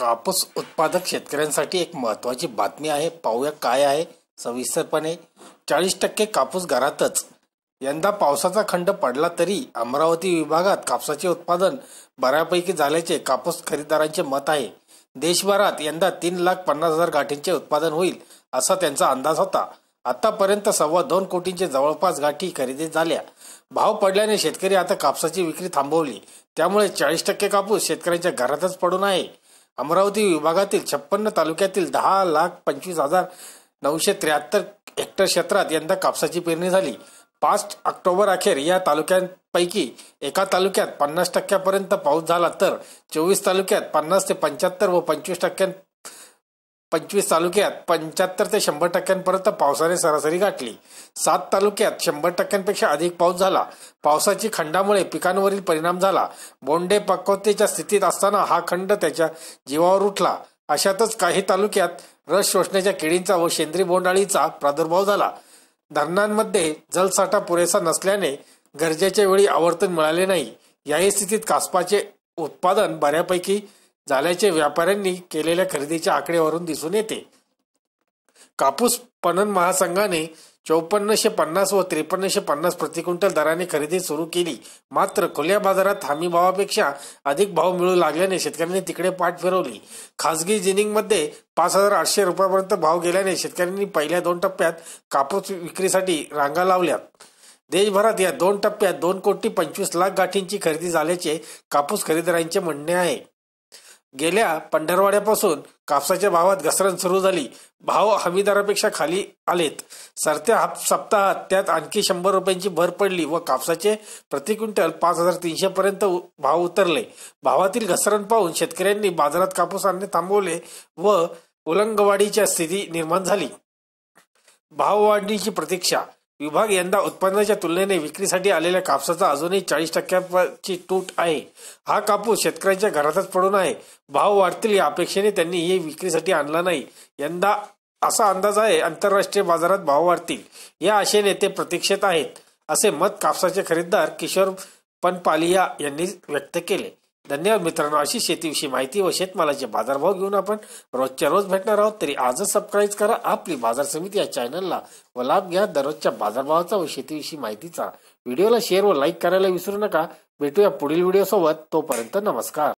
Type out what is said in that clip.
कापूस उत्पादक शेतकऱ्यांसाठी एक महत्त्वाची बातमी आहे. पाहूया काय आहे. सविस्तरपणे चाळीस टक्के कापूस घरातच. यंदा पावसाचा खंड पडला तरी अमरावती विभागात कापसाचे उत्पादन बऱ्यापैकी झाल्याचे कापूस खरेदीदारांचे मत आहे. देशभरात यंदा तीन लाख पन्नास हजार गाठींचे उत्पादन होईल असा त्यांचा अंदाज होता. आतापर्यंत सव्वा दोन कोटींचे जवळपास गाठी खरेदी झाल्या. भाव पडल्याने शेतकरी आता कापसाची विक्री थांबवली. त्यामुळे चाळीस टक्के कापूस शेतकऱ्यांच्या घरातच पडून आहे. अमरावती विभागातील छप्पन्न तालुक्यातील दहा लाख पंचवीस हजार नऊशे त्र्याहत्तर हेक्टर क्षेत्रात यंदा कापसाची पेरणी झाली. पाच ऑक्टोबर अखेर या तालुक्यांपैकी एका तालुक्यात पन्नास टक्क्यापर्यंत पाऊस झाला तर चोवीस तालुक्यात पन्नास ते पंच्याहत्तर व पंचवीस टक्क्यां पंचवीस तालुक्यात पंच्याहत्तर ते शंभर टक्क्यांपर्यंत पावसाने सरासरी गाठली. सात तालुक्यात शंभर टक्क्यांपेक्षा अधिक पाऊस झाला. पावसाची खंडामुळे पिकांवरील परिणाम झाला. बोंडे पक्वतेच्या स्थितीत असताना हा खंड त्याच्या जीवावर उठला. अशातच काही तालुक्यात रस शोषण्याच्या किडींचा व शेंद्री बोंडाळीचा प्रादुर्भाव झाला. धरणांमध्ये जलसाठा पुरेसा नसल्याने गरजेच्या वेळी आवर्तन मिळाले नाही. याही स्थितीत कासपाचे उत्पादन बऱ्यापैकी झाल्याचे व्यापाऱ्यांनी केलेल्या खरेदीच्या आकडेवरून दिसून येते. कापूस पणन महासंघाने चौपन्नशे पन्नास व त्रेपन्नशे पन्नास प्रति क्विंटल दराने खरेदी सुरू केली. मात्र खुल्या बाजारात हमी भावापेक्षा अधिक भाव मिळू लागल्याने शेतकऱ्यांनी तिकडे पाठ फिरवली. खासगी जिनिंगमध्ये पाच हजार आठशे रुपयापर्यंत भाव गेल्याने शेतकऱ्यांनी पहिल्या दोन टप्प्यात कापूस विक्रीसाठी रांगा लावल्या. देशभरात या दोन टप्प्यात दोन कोटी पंचवीस लाख गाठींची खरेदी झाल्याचे कापूस खरेदीदारांचे म्हणणे आहे. गेल्या पंढरवाड्यापासून कापसाच्या भावात घसरण सुरू झाली. भाव हमीदारापेक्षा खाली आलेत. सरत्या सप्ताहात त्यात आणखी शंभर रुपयांची भर पडली व कापसाचे प्रति क्विंटल पाच हजार तीनशे पर्यंत भाव उतरले. भावातील घसरण पाहून शेतकऱ्यांनी बाजारात कापूस आणणे थांबवले व उलंगवाडीच्या स्थिती निर्माण झाली. भाववाढीची प्रतीक्षा विभाग यंदा उत्पन्नाच्या तुलनेने विक्रीसाठी आलेल्या कापसाचा अजूनही चाळीस टक्क्याची तूट आहे. हा कापूस शेतकऱ्यांच्या घरातच पडून आहे. भाव वाढतील या अपेक्षेने त्यांनी हे विक्रीसाठी आणला नाही. यंदा असा अंदाज आहे आंतरराष्ट्रीय बाजारात भाव वाढतील. या आशेने ते प्रतीक्षेत आहेत असे मत कापसाचे खरेदीदार किशोर पनपालिया यांनी व्यक्त केले. धन्यवाद मित्रांनो अशी शेतीविषयी माहिती व शेतमालाचे बाजारभाव घेऊन आपण रोजच्या रोज भेटणार आहोत. तरी आजच सबस्क्राईब करा. आपली बाजार समिती या चॅनलला व लाभ घ्या. दररोजच्या बाजारभावाचा व शेतीविषयी माहितीचा. व्हिडिओला शेअर व लाईक करायला विसरू नका. भेटूया पुढील व्हिडिओ सोबत. तोपर्यंत नमस्कार.